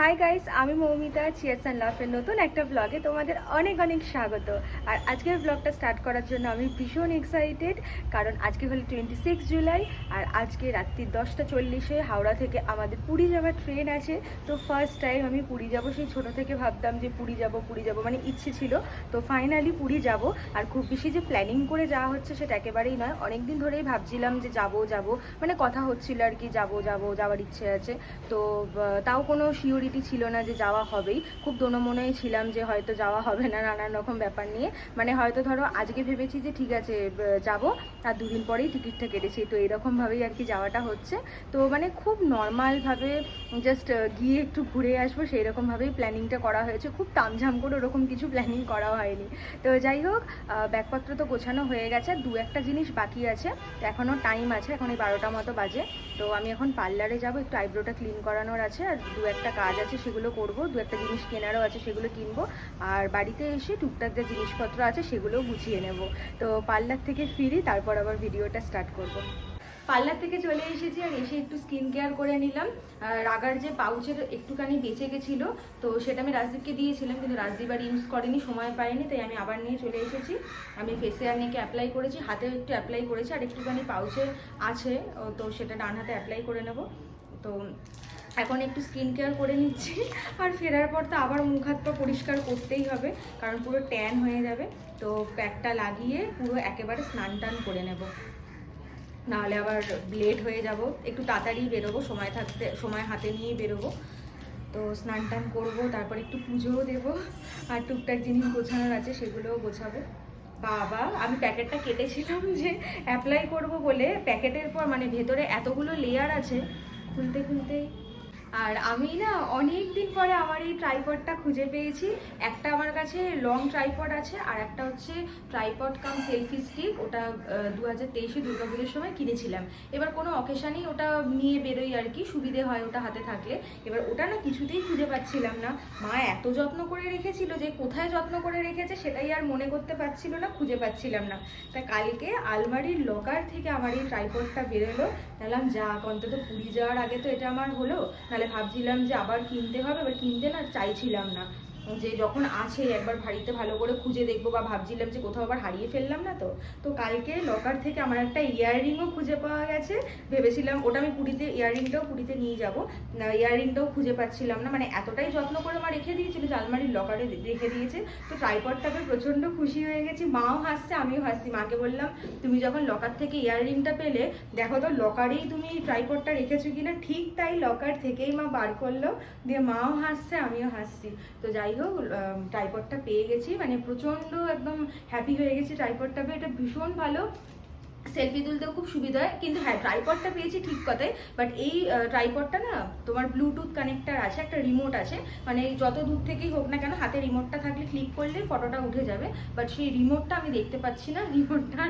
Hi guys আমি Moumita cheers and লাফের নতুন একটা ব্লগে তোমাদের অনেক অনেক স্বাগত। আর আজকের ব্লগটা স্টার্ট করার জন্য আমি ভীষণ এক্সাইটেড কারণ আজকে হলো টোয়েন্টি সিক্স জুলাই আর আজকে রাত্রি দশটা চল্লিশে হাওড়া থেকে আমাদের পুরী যাওয়ার ট্রেন আছে। তো ফার্স্ট টাইম আমি পুরী যাব, সেই ছোট থেকে ভাবতাম যে পুরী যাব পুরী যাব মানে ইচ্ছে ছিল। তো ফাইনালি পুরী যাব, আর খুব বেশি যে প্ল্যানিং করে যাওয়া হচ্ছে সেটা একেবারেই নয়। অনেক দিন ধরেই ভাবছিলাম যে যাব যাব মানে কথা হচ্ছিল আর কি, যাব যাব, যাওয়ার ইচ্ছে আছে। তো তাও কোনো সিওরিটি ছিল না যে যাওয়া হবেই। খুব দোনমনেই ছিলাম যে হয়তো যাওয়া হবে না নানান রকম ব্যাপার নিয়ে। মানে হয়তো ধরো আজকে ভেবেছি যে ঠিক আছে যাব, আর দুদিন পরেই টিকিটটা কেটেছি। তো এরকমভাবেই আর কি যাওয়াটা হচ্ছে। তো মানে খুব নর্মালভাবে জাস্ট গিয়ে একটু ঘুরে আসব সেই রকমভাবেই প্ল্যানিংটা করা হয়েছে। খুব তামঝাম করে ওরকম কিছু প্ল্যানিং করা হয়নি। তো যাই হোক ব্যাগপত্র তো গোছানো হয়ে গেছে। দু একটা জিনিস বাকি আছে। এখনও টাইম আছে, এখন এই বারোটা মতো বাজে। তো আমি এখন পার্লারে যাব, একটু আইব্রোটা ক্লিন করানোর আছে, আর দু একটা কাজ আছে সেগুলো করব, দু একটা জিনিস কেনারও আছে সেগুলো কিনবো, আর বাড়িতে এসে টুকটাক যে জিনিসপত্র আছে সেগুলোও গুছিয়ে নেব। তো পার্লার থেকে ফিরি, তারপর আবার ভিডিওটা স্টার্ট করব। পার্লার থেকে চলে এসেছি আর এসে একটু স্কিন কেয়ার করে নিলাম। আর রাগার যে পাউচের একটুখানি বেঁচে গেছিল, তো সেটা আমি রাজদীপকে দিয়েছিলাম, কিন্তু রাজদীপ আর ইউজ করেনি, সময় পাইনি, তাই আমি আবার নিয়ে চলে এসেছি। আমি ফেসে আর নিয়ে অ্যাপ্লাই করেছি, হাতেও একটু অ্যাপ্লাই করেছি, আর একটুখানি পাউচে আছে তো সেটা ডান হাতে অ্যাপ্লাই করে নেব। তো এখন একটু স্কিন কেয়ার করে নিচ্ছি। আর ফেরার পর তো আবার মুখ হাত পা পরিষ্কার করতেই হবে, কারণ পুরো ট্যান হয়ে যাবে। তো প্যাকটা লাগিয়ে পুরো একেবারে স্নান টান করে নেব। নাহলে আবার লেট হয়ে যাব। একটু তাড়াতাড়ি বেরোবো, সময় থাকতে, সময় হাতে নিয়েই বেরোবো। তো স্নান টান করব, তারপর একটু পুজোও দেবো। আর টুকটাক জিনিস গোছানোর আছে, সেগুলোও গোছাবো। বাবা, আমি প্যাকেটটা কেটেছিলাম যে অ্যাপ্লাই করব বলে। প্যাকেটের পর মানে ভেতরে এতগুলো লেয়ার আছে, খুলতে খুলতেই আর আমি না অনেক দিন পরে আমার এই ট্রাইপডটা খুঁজে পেয়েছি। একটা আমার কাছে লং ট্রাইপড আছে আর একটা হচ্ছে ট্রাইপড কাম সেলফি স্টিক ওটা দু হাজার তেইশে দুর্গাপুজোর সময় কিনেছিলাম। এবার কোনো অকেশানেই ওটা নিয়ে বেরোই আর কি, সুবিধে হয় ওটা হাতে থাকলে। এবার ওটা না কিছুতেই খুঁজে পাচ্ছিলাম না। মা এত যত্ন করে রেখেছিল যে কোথায় যত্ন করে রেখেছে সেটাই আর মনে করতে পারছিল না, খুঁজে পাচ্ছিলাম না। তা কালকে আলমারির লকার থেকে আমার এই ট্রাইপডটা বেরোলো। বললাম, যাক, অন্তত পুরী যাওয়ার আগে তো এটা আমার হলো নাহলে ভাবছিলাম যে আবার কিনতে হবে এবার কিনতে না চাইছিলাম না। যে যখন আছে একবার বাড়িতে ভালো করে খুঁজে দেখব বা ভাবছিলাম যে কোথাও আবার হারিয়ে ফেললাম না তো তো কালকে লকার থেকে আমার একটা ইয়াররিংও খুঁজে পাওয়া গেছে। ভেবেছিলাম ওটা আমি পুরীতে ইয়াররিংটাও পুরীতে নিয়ে যাব। ইয়াররিংটাও খুঁজে পাচ্ছিলাম না। মানে এতটাই যত্ন করে মা রেখে দিয়েছিল যে আলমারির লকারে রেখে দিয়েছে। তো ট্রাইপডটাকে প্রচণ্ড খুশি হয়ে গেছি। মাও হাসছে, আমিও হাসছি। মাকে বললাম, তুমি যখন লকার থেকে ইয়াররিংটা পেলে, দেখো তো লকারেই তুমি ট্রাইপডটা রেখেছো কিনা? ঠিক তাই লকার থেকেই মা বার করল। দিয়ে মাও হাসছে, আমিও হাসছি। তো যাই হোক ট্রাইপডটা পেয়ে গেছি মানে প্রচণ্ড একদম হ্যাপি হয়ে গেছি ট্রাইপডটা পেয়ে। এটা ভীষণ ভালো। সেলফি তুলতেও খুব সুবিধা হয়, কিন্তু হ্যাঁ ট্রাইপডটা পেয়েছি ঠিক কথাই বাট এই ট্রাইপডটা না, তোমার ব্লুটুথ কানেক্টার আছে, একটা রিমোট আছে মানে যত দূর থেকেই হোক না কেন, হাতে রিমোটটা থাকলে ক্লিক করলে ফটোটা উঠে যাবে বাট সেই রিমোটটা আমি দেখতে পাচ্ছি না রিমোটটা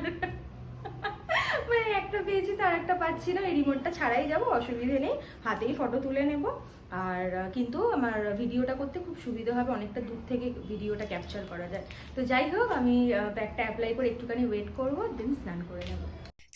মানে একটা পেয়েছি তো আর একটা পাচ্ছি না, এই রিমোটটা ছাড়াই যাব, অসুবিধে নেই, হাতেই ফটো তুলে নেব। আর কিন্তু আমার ভিডিওটা করতে খুব সুবিধা হবে, অনেকটা দূর থেকে ভিডিওটা ক্যাপচার করা যায়। তো যাই হোক, আমি ব্যাগটা অ্যাপ্লাই করে একটুখানি ওয়েট করব দেন স্নান করে নেব।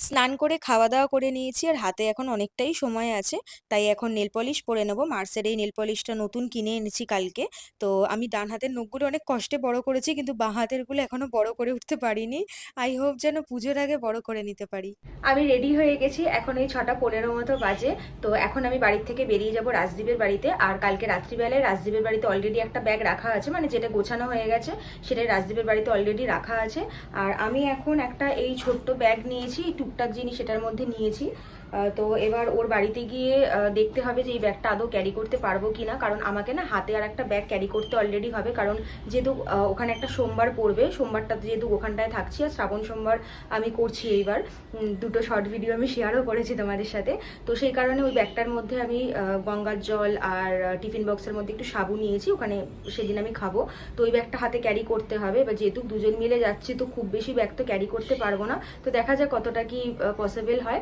স্নান করে খাওয়া দাওয়া করে নিয়েছি আর হাতে এখন অনেকটাই সময় আছে। তাই এখন নেল পলিশ পরে নেব। মার্সের এই নেল পলিশটা নতুন কিনে এনেছি কালকে। তো আমি ডান হাতের নখগুলো অনেক কষ্টে বড় করেছি কিন্তু বাঁ হাতেরগুলো এখনও বড় করে উঠতে পারিনি। আই হোপ যেন পুজোর আগে বড় করে নিতে পারি। আমি রেডি হয়ে গেছি। এখন এই ছটা পনেরো মতো বাজে। তো এখন আমি বাড়ির থেকে বেরিয়ে যাব রাজদীপের বাড়িতে। আর কালকে রাত্রিবেলায় রাজদীপের বাড়িতে অলরেডি একটা ব্যাগ রাখা আছে। মানে যেটা গোছানো হয়ে গেছে, সেটাই রাজদীপের বাড়িতে অলরেডি রাখা আছে। আর আমি এখন একটা এই ছোট্ট ব্যাগ নিয়েছি। এই টুকটাক জিনিস এটার মধ্যে নিয়েছি। তো এবার ওর বাড়িতে গিয়ে দেখতে হবে যে এই ব্যাগটা আদৌ ক্যারি করতে পারব কি না কারণ আমাকে না হাতে আর একটা ব্যাগ ক্যারি করতে অলরেডি হবে। কারণ যেহেতু ওখানে একটা সোমবার পড়বে, সোমবারটা যেহেতু ওখানটায় থাকছি আর শ্রাবণ সোমবার আমি করছি এইবার। দুটো শর্ট ভিডিও আমি শেয়ারও করেছি তোমাদের সাথে। তো সেই কারণে ওই ব্যাগটার মধ্যে আমি গঙ্গার জল আর টিফিন বক্সের মধ্যে একটু সাবু নিয়েছি। ওখানে সেদিন আমি খাব। তো ওই ব্যাগটা হাতে ক্যারি করতে হবে। এবার যেহেতু দুজন মিলে যাচ্ছি, তো খুব বেশি ব্যাগ তো ক্যারি করতে পারব না। তো দেখা যাক কতটা কি পসিবল হয়।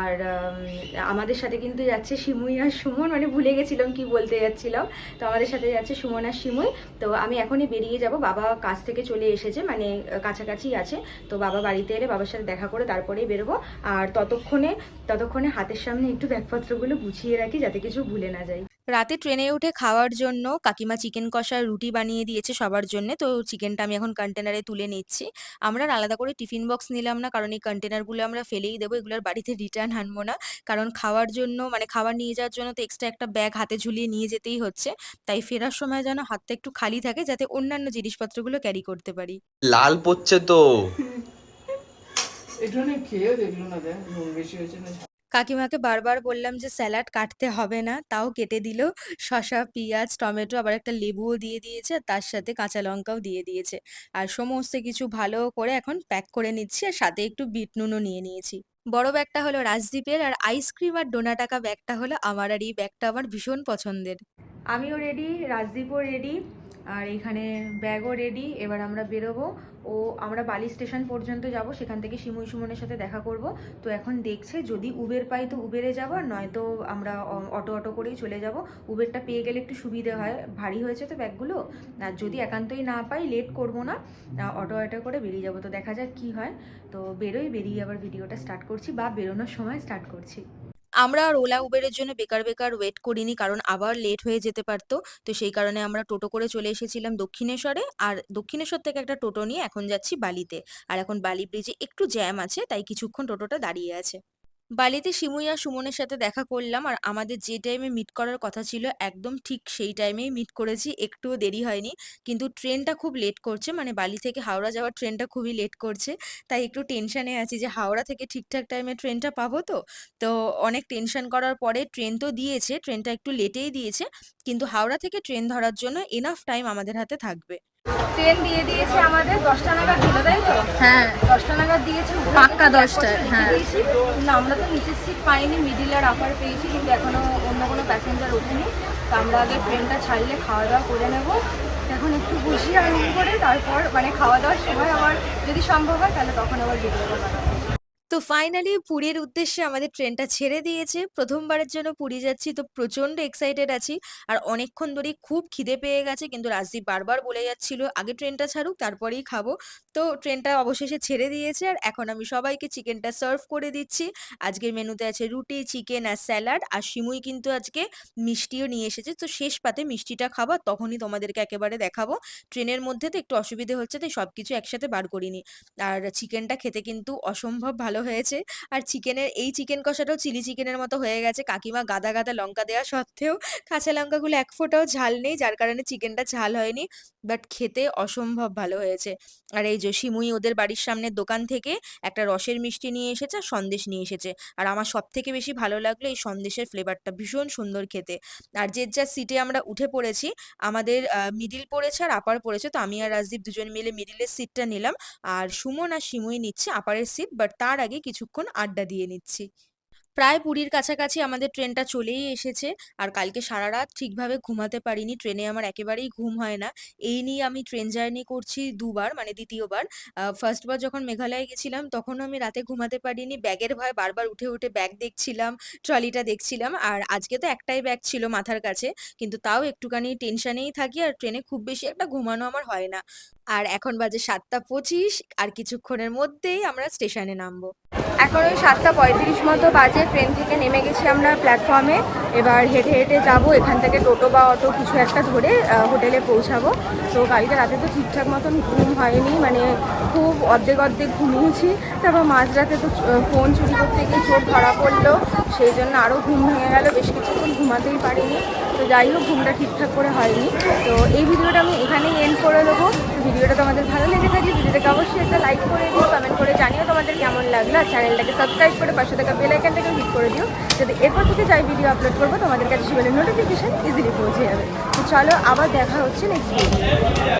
আর আমাদের সাথে কিন্তু যাচ্ছে সিমুই আর সুমন। মানে ভুলে গেছিলাম কি বলতে যাচ্ছিলাম। তো আমাদের সাথে যাচ্ছে সুমন আর সিমুই। তো আমি এখনই বেরিয়ে যাব। বাবা কাজ থেকে চলে এসেছে মানে কাছাকাছি আছে। তো বাবা বাড়িতে এলে বাবার সাথে দেখা করে তারপরেই বেরোবো। আর ততক্ষণে ততক্ষণে হাতের সামনে একটু ব্যাগপত্রগুলো গুছিয়ে রাখি, যাতে কিছু ভুলে না যাই। রাতে ট্রেনে উঠে খাওয়ার জন্য কাকিমা চিকেন কষার রুটি বানিয়ে দিয়েছে সবার জন্য। তো চিকেনটা আমি এখন কন্টেনারে তুলে নিচ্ছি। আমরা আর আলাদা করে টিফিন বক্স নিলাম না কারণ এই কন্টেনারগুলো আমরা ফেলেই দেবো এগুলোর বাড়িতে রিটার্ন আনব না। কারণ খাওয়ার জন্য মানে খাবার নিয়ে যাওয়ার জন্য তো এক্সট্রা একটা ব্যাগ হাতে ঝুলিয়ে নিয়ে যেতেই হচ্ছে। তাই ফেরার সময় যেন হাতটা একটু খালি থাকে যাতে অন্যান্য জিনিসপত্রগুলো ক্যারি করতে পারি। লাল পড়ছে তো। একটুখানি খেয়েও দেখল না বেশি হয়েছে না কাকিমাকে বারবার বললাম যে, স্যালাড কাটতে হবে না। তাও কেটে দিল। শসা, পেঁয়াজ, টমেটো, আবার একটা লেবুও দিয়ে দিয়েছে। আর তার সাথে কাঁচা লঙ্কাও দিয়ে দিয়েছে। আর সমস্ত কিছু ভালো করে এখন প্যাক করে নিচ্ছি আর সাথে একটু বিট নুনও নিয়ে নিয়েছি। বড় ব্যাগটা হলো রাজদীপের আর আইসক্রিম আর ডোনা টাকা ব্যাগটা হলো আমার। আর এই ব্যাগটা আমার ভীষণ পছন্দের। আমিও রেডি রাজদীপও রেডি আর এখানে ব্যাগও রেডি এবার আমরা বেরোবো। ও, আমরা বালি স্টেশন পর্যন্ত যাব, সেখান থেকে শিমুই সুমনের সাথে দেখা করব। তো এখন দেখছে, যদি উবের পাই তো উবেরে যাব, আর নয়তো আমরা অটো অটো করেই চলে যাব। উবেরটা পেয়ে গেলে একটু সুবিধে হয়, ভারী হয়েছে তো ব্যাগগুলো। আর যদি একান্তই না পাই লেট করব না অটো অটো করে বেরিয়ে যাব। তো দেখা যাক কি হয়। তো বেরোই, বেরিয়ে আবার ভিডিওটা স্টার্ট করছি, বা বেরোনোর সময় স্টার্ট করছি। আমরা আর ওলা উবেরের জন্য বেকার বেকার ওয়েট করিনি, কারণ আবার লেট হয়ে যেতে পারতো। তো সেই কারণে আমরা টোটো করে চলে এসেছিলাম দক্ষিণেশ্বরে। আর দক্ষিণেশ্বর থেকে একটা টোটো নিয়ে এখন যাচ্ছি বালিতে। আর এখন বালি ব্রিজে একটু জ্যাম আছে, তাই কিছুক্ষণ টোটোটা দাঁড়িয়ে আছে। বালিতে শিমুই আর সুমনের সাথে দেখা করলাম আর আমাদের যে টাইমে মিট করার কথা ছিল, একদম ঠিক সেই টাইমেই মিট করেছি। একটুও দেরি হয়নি, কিন্তু ট্রেনটা খুব লেট করছে। মানে বালি থেকে হাওড়া যাওয়ার ট্রেনটা খুবই লেট করছে। তাই একটু টেনশানে আছি যে হাওড়া থেকে ঠিকঠাক টাইমে ট্রেনটা পাবো তো? তো অনেক টেনশন করার পরে ট্রেন তো দিয়েছে ট্রেনটা একটু লেটেই দিয়েছে। কিন্তু হাওড়া থেকে ট্রেন ধরার জন্য এনাফ টাইম আমাদের হাতে থাকবে। ট্রেন দিয়ে দিয়েছে আমাদের দশটা নাগাদ দিল তাই তো? হ্যাঁ। দশটা নাগাদ দিয়েছে পাক্কা দশটায়, হ্যাঁ। না আমরা তো নিচের সিট পাইনি মিডিল আর আপার পেয়েছি কিন্তু এখনও অন্য কোনো প্যাসেঞ্জার ওঠেনি। তো আমরা আগে ট্রেনটা ছাড়লে খাওয়া দাওয়া করে নেব। এখন একটু বসি আর করে তারপর মানে খাওয়া দাওয়ার সময় আবার যদি সম্ভব হয় তাহলে তখন আবার ভিডিও বানাবো তো ফাইনালি পুরীর উদ্দেশ্যে আমাদের ট্রেনটা ছেড়ে দিয়েছে। প্রথমবারের জন্য পুরী যাচ্ছি তো প্রচণ্ড এক্সাইটেড আছি। আর অনেকক্ষণ ধরেই খুব খিদে পেয়ে গেছে কিন্তু রাজদীপ বারবার বলে যাচ্ছিল, আগে ট্রেনটা ছাড়ুক, তারপরেই খাব। তো ট্রেনটা অবশেষে ছেড়ে দিয়েছে আর এখন আমি সবাইকে চিকেনটা সার্ভ করে দিচ্ছি। আজকের মেনুতে আছে রুটি চিকেন আর স্যালাড আর শিমুই কিন্তু আজকে মিষ্টিও নিয়ে এসেছে। তো শেষ পাতে মিষ্টিটা খাবার তখনই তোমাদেরকে একেবারে দেখাবো। ট্রেনের মধ্যে তো একটু অসুবিধে হচ্ছে তাই সব কিছু একসাথে বার করিনি। আর চিকেনটা খেতে কিন্তু অসম্ভব ভালো হয়েছে। আর চিকেনের, এই চিকেন কষাটাও চিলি চিকেনের মতো হয়ে গেছে। কাকিমা গাদা গাদা লঙ্কা দেওয়া সত্ত্বেও কাঁচা লঙ্কাগুলো এক ফোঁটাও ঝাল নেই, যার কারণে চিকেনটা ঝাল হয়নি, বাট খেতে অসম্ভব ভালো হয়েছে। আর এই যে শিমুই ওদের বাড়ির সামনের দোকান থেকে একটা রসের মিষ্টি নিয়ে এসেছে আর সন্দেশ নিয়ে এসেছে। আর আমার সব থেকে বেশি ভালো লাগল এই সন্দেশের ফ্লেভারটা, ভীষণ সুন্দর খেতে। আর যে যার সিটে আমরা উঠে পড়েছি, আমাদের মিডিল পড়েছে আর আপার পড়েছে, তো আমি আর রাজদীপ দুজন মিলে মিডিলের সিটটা নিলাম। আর সুমন আর শিমুই নিচ্ছে আপারের সিট, বাট তার আগে কিছুক্ষণ আড্ডা দিয়ে নিচ্ছি। প্রায় পুরীর কাছাকাছি আমাদের ট্রেনটা চলেই এসেছে আর কালকে সারা রাত ঠিকভাবে ঘুমাতে পারিনি, ট্রেনে আমার একেবারেই ঘুম হয় না। এই নিয়ে আমি ট্রেন জার্নি করছি দুবার মানে দ্বিতীয়বার। ফার্স্ট বার যখন মেঘালয়ে গেছিলাম তখনও আমি রাতে ঘুমাতে পারিনি। ব্যাগের ভয় বারবার উঠে উঠে ব্যাগ দেখছিলাম, ট্রলিটা দেখছিলাম আর আজকে তো একটাই ব্যাগ ছিল মাথার কাছে, কিন্তু তাও একটুখানি টেনশানেই থাকি আর ট্রেনে খুব বেশি একটা ঘুমানো আমার হয় না। আর এখন বাজে সাতটা পঁচিশ, আর কিছুক্ষণের মধ্যেই আমরা স্টেশনে নামবো। এখন ওই সাতটা পঁয়ত্রিশ মতো বাজে, ট্রেন থেকে নেমে গেছি আমরা প্ল্যাটফর্মে। এবার হেঁটে হেঁটে যাব, এখান থেকে টোটো বা অটো কিছু একটা ধরে হোটেলে পৌঁছাবো। তো কালকে রাতে তো ঠিকঠাক মতন ঘুম হয়নি মানে খুব অর্ধেক অর্ধেক ঘুমিয়েছি। তারপর মাঝরাতে তো ফোন চুরি করতে গিয়ে চোর ধরা পড়ল। সেই জন্য আরও ঘুম ভেঙে গেল, বেশ কিছুক্ষণ ঘুমাতেই পারিনি। যাই হোক, ঘুমটা ঠিকঠাক করে হয়নি। তো এই ভিডিওটা আমি এখানেই এন্ড করে দেবো। ভিডিওটা তোমাদের ভালো লেগে থাকে ভিডিওটাকে অবশ্যই একটা লাইক করে দিও কমেন্ট করে জানিও তোমাদের কেমন লাগল। আর চ্যানেলটাকে সাবস্ক্রাইব করে পাশে থাকা বেল আইকনটাকে হিট করে দিও যদি এরপর থেকে যাই ভিডিও আপলোড করব, তোমাদের কাছে সেগুলো নোটিফিকেশান ইজিলি পৌঁছে যাবে। তো চলো, আবার দেখা হচ্ছে নেক্সট ভিডিও